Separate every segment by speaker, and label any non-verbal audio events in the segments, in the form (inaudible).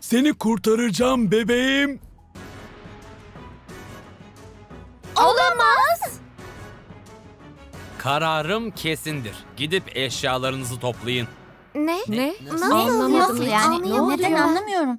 Speaker 1: Seni kurtaracağım bebeğim.
Speaker 2: Olamaz.
Speaker 3: Kararım kesindir. Gidip eşyalarınızı toplayın.
Speaker 2: Ne? Ne?
Speaker 3: Nasıl?
Speaker 2: Anlamadım.
Speaker 4: Nasıl yani?
Speaker 2: Anlayamadım.
Speaker 4: Neden anlamıyorum.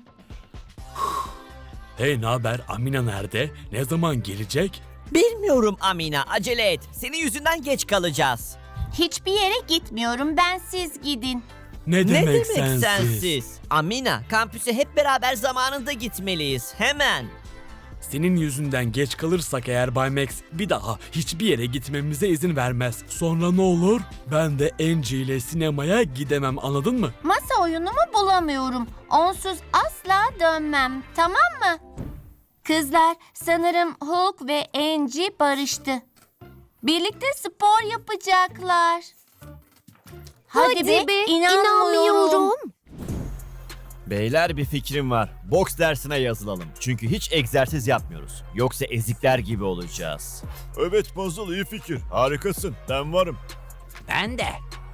Speaker 1: Hey naber Amina nerede? Ne zaman gelecek?
Speaker 5: Bilmiyorum Amina, acele et. Senin yüzünden geç kalacağız.
Speaker 4: Hiçbir yere gitmiyorum. Ben siz gidin.
Speaker 1: Ne
Speaker 5: ne
Speaker 1: demek,
Speaker 5: demek
Speaker 1: sensiz?
Speaker 5: sensiz? Amina, kampüse hep beraber zamanında gitmeliyiz. Hemen.
Speaker 1: Senin yüzünden geç kalırsak eğer Bay Max bir daha hiçbir yere gitmemize izin vermez. Sonra ne olur? Ben de Angie ile sinemaya gidemem anladın mı?
Speaker 4: Masa oyunumu bulamıyorum. Onsuz asla dönmem. Tamam mı? Kızlar, sanırım Hulk ve Angie barıştı. Birlikte spor yapacaklar. Hadi, be, inanmıyorum.
Speaker 6: Beyler bir fikrim var. Boks dersine yazılalım. Çünkü hiç egzersiz yapmıyoruz. Yoksa ezikler gibi olacağız.
Speaker 7: Evet Puzzle iyi fikir. Harikasın. Ben varım.
Speaker 3: Ben de.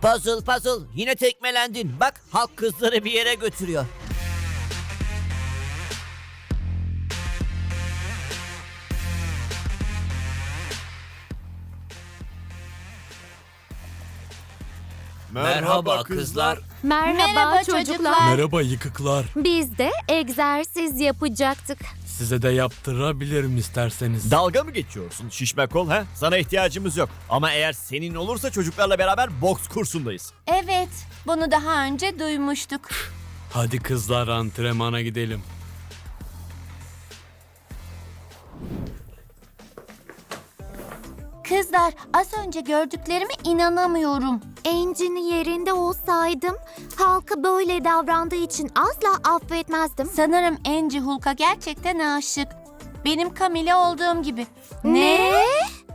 Speaker 5: Puzzle puzzle, yine tekmelendin. Bak halk kızları bir yere götürüyor.
Speaker 3: Merhaba kızlar.
Speaker 2: Merhaba,
Speaker 4: Merhaba
Speaker 2: çocuklar.
Speaker 4: çocuklar.
Speaker 1: Merhaba yıkıklar.
Speaker 2: Biz de egzersiz yapacaktık.
Speaker 1: Size de yaptırabilirim isterseniz.
Speaker 6: Dalga mı geçiyorsun şişme kol ha? Sana ihtiyacımız yok. Ama eğer senin olursa çocuklarla beraber boks kursundayız.
Speaker 4: Evet, bunu daha önce duymuştuk.
Speaker 1: Hadi kızlar antrenmana gidelim.
Speaker 4: Kızlar, az önce gördüklerime inanamıyorum.
Speaker 2: Angie'nin yerinde olsaydım halka böyle davrandığı için asla affetmezdim.
Speaker 4: Sanırım Angie Hulk'a gerçekten aşık. Benim Camille olduğum gibi.
Speaker 2: Ne?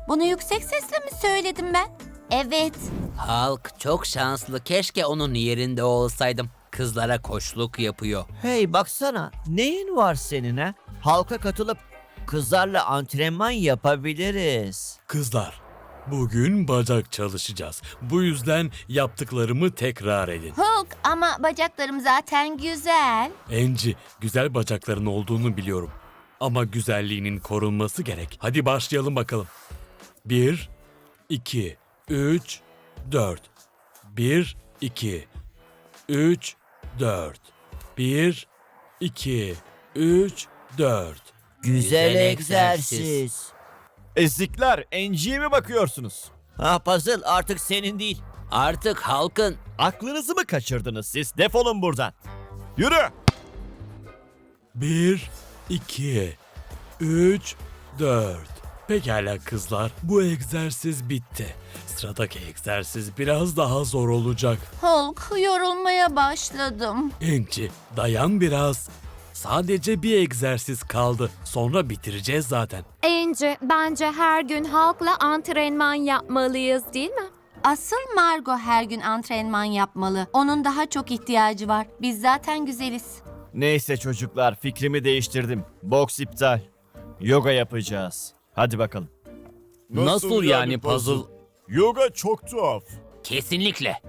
Speaker 4: Bunu yüksek sesle mi söyledim ben? Evet.
Speaker 3: Halk çok şanslı. Keşke onun yerinde olsaydım. Kızlara koçluk yapıyor.
Speaker 5: Hey baksana, neyin var senin ha? Halka katılıp kızlarla antrenman yapabiliriz.
Speaker 1: Kızlar, bugün bacak çalışacağız. Bu yüzden yaptıklarımı tekrar edin.
Speaker 4: Hulk ama bacaklarım zaten güzel.
Speaker 1: Enci, güzel bacakların olduğunu biliyorum. Ama güzelliğinin korunması gerek. Hadi başlayalım bakalım. 1, 2, 3, 4. 1, 2, 3, 4. 1, 2, 3, 4.
Speaker 5: Güzel,
Speaker 3: Güzel
Speaker 5: egzersiz.
Speaker 6: Ezikler, Angie'ye mi bakıyorsunuz?
Speaker 5: Ha puzzle artık senin değil.
Speaker 3: Artık halkın
Speaker 6: Aklınızı mı kaçırdınız siz? Defolun buradan. Yürü!
Speaker 1: 1, 2, 3, 4. Pekala kızlar, bu egzersiz bitti. Sıradaki egzersiz biraz daha zor olacak.
Speaker 4: Hulk yorulmaya başladım.
Speaker 1: Enci, dayan biraz. Sadece bir egzersiz kaldı. Sonra bitireceğiz zaten.
Speaker 2: Angie, bence her gün halkla antrenman yapmalıyız değil mi?
Speaker 4: Asıl Margot her gün antrenman yapmalı. Onun daha çok ihtiyacı var. Biz zaten güzeliz.
Speaker 6: Neyse çocuklar, fikrimi değiştirdim. Boks iptal. Yoga yapacağız. Hadi bakalım.
Speaker 3: Nasıl yani puzzle?
Speaker 7: Yoga çok tuhaf.
Speaker 3: kesinlikle.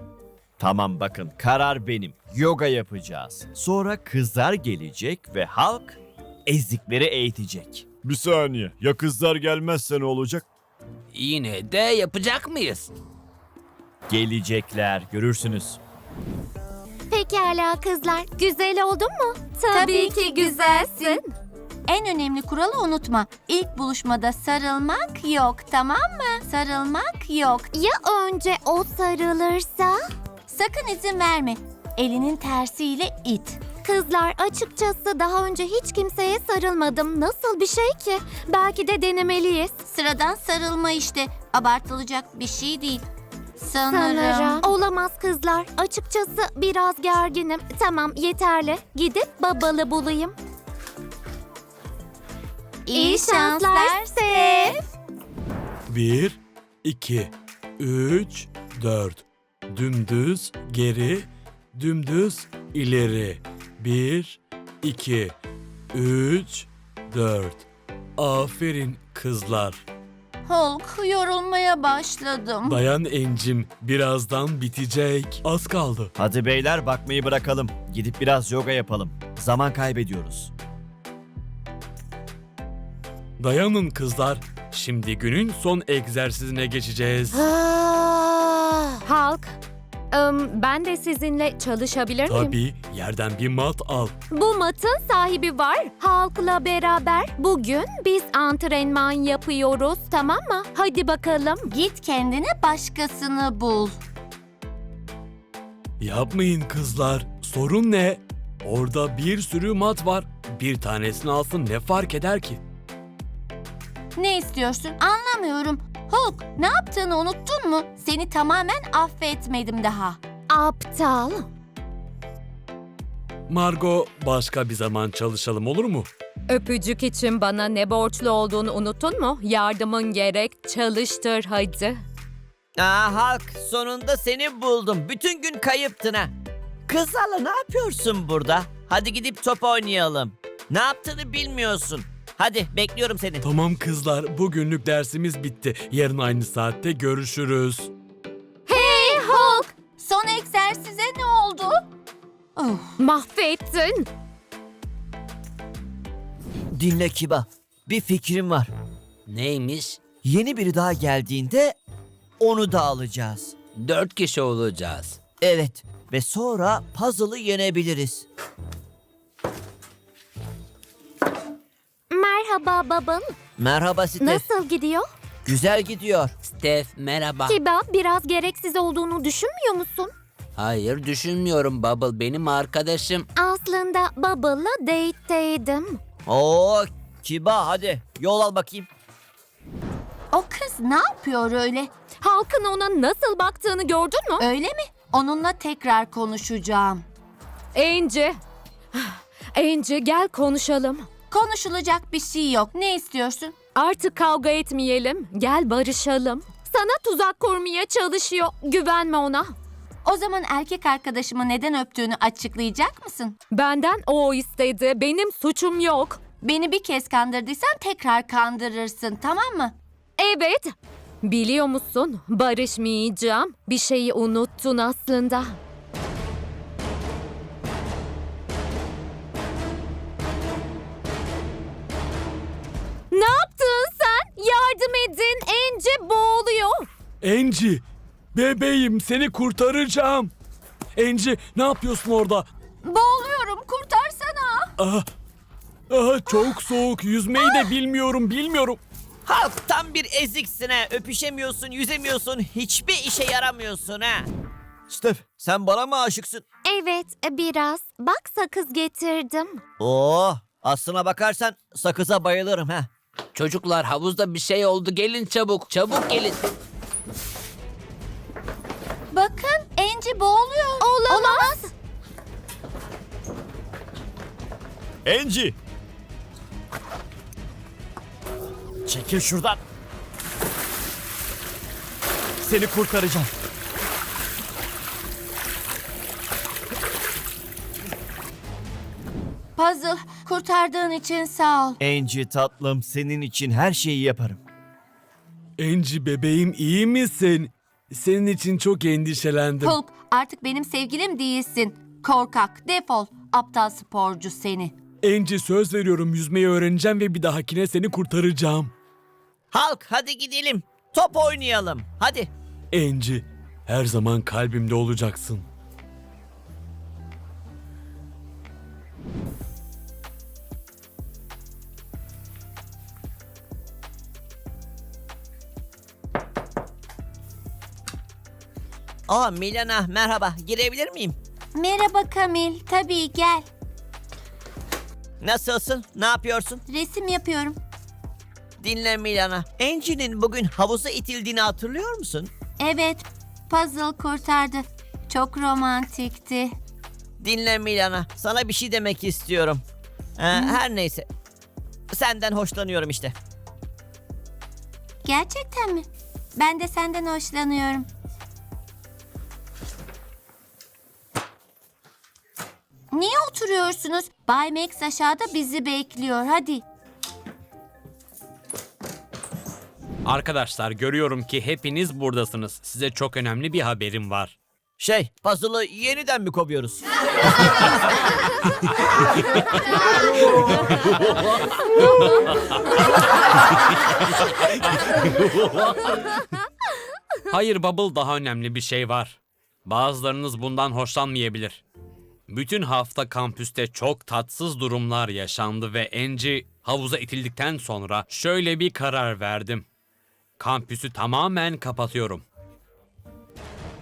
Speaker 6: Tamam bakın, karar benim. Yoga yapacağız. Sonra kızlar gelecek ve halk ezikleri eğitecek.
Speaker 7: Bir saniye. Ya kızlar gelmezse ne olacak?
Speaker 3: Yine de yapacak mıyız?
Speaker 6: Gelecekler, görürsünüz.
Speaker 2: Pekala kızlar, güzel oldun mu?
Speaker 4: Tabii ki güzelsin. En önemli kuralı unutma. İlk buluşmada sarılmak yok, tamam mı? Sarılmak yok.
Speaker 2: Ya önce o sarılırsa?
Speaker 4: Sakın izin verme. Elinin tersiyle it.
Speaker 2: Kızlar açıkçası daha önce hiç kimseye sarılmadım. Nasıl bir şey ki? Belki de denemeliyiz.
Speaker 4: Sıradan sarılma işte. Abartılacak bir şey değil. Sanırım.
Speaker 2: Sanırım. Olamaz kızlar. Açıkçası biraz gerginim. Tamam yeterli. Gidip babalı bulayım.
Speaker 4: İyi şanslar Sev.
Speaker 1: 1, 2, 3, 4. Dümdüz, geri, dümdüz, ileri. 1, 2, 3, 4. Aferin kızlar.
Speaker 4: Hulk, yorulmaya başladım.
Speaker 1: Dayan Encim, birazdan bitecek. Az kaldı.
Speaker 6: Hadi beyler bakmayı bırakalım. Gidip biraz yoga yapalım. Zaman kaybediyoruz.
Speaker 1: Dayanın kızlar. Şimdi günün son egzersizine geçeceğiz.
Speaker 2: Halk, ım, ben de sizinle çalışabilir miyim?
Speaker 1: Tabii yerden bir mat al.
Speaker 2: Bu matın sahibi var. Halkla beraber bugün biz antrenman yapıyoruz tamam mı? Hadi bakalım.
Speaker 4: Git kendine başkasını bul.
Speaker 1: Yapmayın kızlar. Sorun ne? Orada bir sürü mat var. Bir tanesini alsın ne fark eder ki?
Speaker 4: Ne istiyorsun? Anlamıyorum. Hulk, ne yaptığını unuttun mu? Seni tamamen affetmedim daha.
Speaker 2: Aptal.
Speaker 1: Margo başka bir zaman çalışalım olur mu?
Speaker 8: Öpücük için bana ne borçlu olduğunu unuttun mu? Yardımın gerek, çalıştır hadi.
Speaker 5: Aa Halk sonunda seni buldum. Bütün gün kayıptın ha. Kızlarla ne yapıyorsun burada? Hadi gidip top oynayalım. Ne yaptığını bilmiyorsun. Hadi bekliyorum seni.
Speaker 1: Tamam kızlar bugünlük dersimiz bitti. Yarın aynı saatte görüşürüz.
Speaker 4: Son egzersize ne oldu? Oh,
Speaker 2: Mahvettin.
Speaker 5: Dinle Kiba. Bir fikrim var.
Speaker 3: Neymiş?
Speaker 5: Yeni biri daha geldiğinde onu da alacağız.
Speaker 3: Dört kişi olacağız.
Speaker 5: Evet ve sonra puzzle'ı yenebiliriz.
Speaker 2: Merhaba Bubble.
Speaker 5: Merhaba Steph.
Speaker 2: Nasıl gidiyor?
Speaker 5: Güzel gidiyor.
Speaker 3: Steph merhaba.
Speaker 2: Kiba biraz gereksiz olduğunu düşünmüyor musun?
Speaker 3: Hayır düşünmüyorum Bubble benim arkadaşım.
Speaker 2: Aslında Bubble'la date'teydim.
Speaker 5: Oo Kiba hadi yol al bakayım.
Speaker 4: o kız ne yapıyor öyle?
Speaker 2: Halkın ona nasıl baktığını gördün mü?
Speaker 4: Öyle mi? Onunla tekrar konuşacağım.
Speaker 8: Angie. Angie (sighs) gel konuşalım.
Speaker 4: Konuşulacak bir şey yok. Ne istiyorsun?
Speaker 8: Artık kavga etmeyelim. Gel barışalım.
Speaker 2: Sana tuzak kurmaya çalışıyor. Güvenme ona.
Speaker 4: O zaman erkek arkadaşımı neden öptüğünü açıklayacak mısın?
Speaker 8: Benden o istedi. Benim suçum yok.
Speaker 4: Beni bir kez kandırdıysan tekrar kandırırsın, tamam mı?
Speaker 8: Evet. Biliyor musun? Barışmayacağım. Bir şeyi unuttun aslında.
Speaker 2: Yardım edin. Ence boğuluyor.
Speaker 1: Enci, bebeğim seni kurtaracağım. Enci ne yapıyorsun orada?
Speaker 4: Boğuluyorum, kurtarsana.
Speaker 1: Ah, ah, çok soğuk yüzmeyi de bilmiyorum bilmiyorum.
Speaker 5: Halk tam bir eziksin ha. Öpüşemiyorsun, yüzemiyorsun, hiçbir işe yaramıyorsun ha. Steph sen bana mı aşıksın?
Speaker 2: Evet biraz. Bak sakız getirdim.
Speaker 5: Oo aslına bakarsan sakıza bayılırım ha.
Speaker 3: Çocuklar havuzda bir şey oldu gelin çabuk çabuk gelin.
Speaker 4: Bakın, Angie boğuluyor.
Speaker 2: Olamaz.
Speaker 7: Enci!
Speaker 6: Çekil şuradan. Seni kurtaracağım.
Speaker 4: Puzzle, kurtardığın için sağ ol.
Speaker 6: Angie tatlım senin için her şeyi yaparım.
Speaker 1: Enci bebeğim iyi misin? Senin için çok endişelendim.
Speaker 4: Hulk, artık benim sevgilim değilsin. Korkak, defol. Aptal sporcu seni.
Speaker 1: Enci söz veriyorum yüzmeyi öğreneceğim ve bir dahakine seni kurtaracağım.
Speaker 5: Halk hadi gidelim. Top oynayalım. Hadi.
Speaker 1: Enci, her zaman kalbimde olacaksın.
Speaker 5: Aa Milana merhaba. Girebilir miyim?
Speaker 4: Merhaba Kamil, tabii gel.
Speaker 5: Nasılsın? Ne yapıyorsun?
Speaker 4: Resim yapıyorum.
Speaker 5: Dinle Milana. Angie'nin bugün havuza itildiğini hatırlıyor musun?
Speaker 4: Evet, puzzle kurtardı. Çok romantikti.
Speaker 5: Dinle Milana. Sana bir şey demek istiyorum. Ee, her neyse. Senden hoşlanıyorum işte.
Speaker 4: Gerçekten mi? Ben de senden hoşlanıyorum. Niye oturuyorsunuz? Bay Max aşağıda bizi bekliyor. Hadi.
Speaker 9: Arkadaşlar görüyorum ki hepiniz buradasınız. Size çok önemli bir haberim var.
Speaker 5: Şey, puzzle'ı yeniden mi kovuyoruz?
Speaker 9: Hayır Bubble daha önemli bir şey var. Bazılarınız bundan hoşlanmayabilir. Bütün hafta kampüste çok tatsız durumlar yaşandı ve Angie havuza itildikten sonra şöyle bir karar verdim. Kampüsü tamamen kapatıyorum.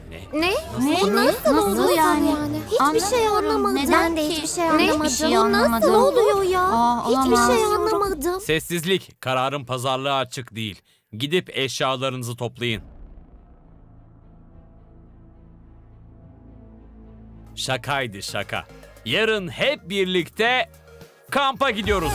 Speaker 4: Ne?
Speaker 2: Ne?
Speaker 4: Bu nasıl,
Speaker 2: Nasıl
Speaker 4: olur
Speaker 2: yani?
Speaker 4: Hiçbir şey anlamadım.
Speaker 2: Neden
Speaker 4: de hiçbir şey
Speaker 2: Ne?
Speaker 4: anlamadım.
Speaker 2: Bir şey anlamadım.
Speaker 4: Nasıl oluyor ya?
Speaker 2: Aa,
Speaker 4: hiçbir
Speaker 2: olamaz.
Speaker 4: şey anlamadım.
Speaker 9: Sessizlik, kararın pazarlığa açık değil. Gidip eşyalarınızı toplayın. Şakaydı şaka. Yarın hep birlikte kampa gidiyoruz.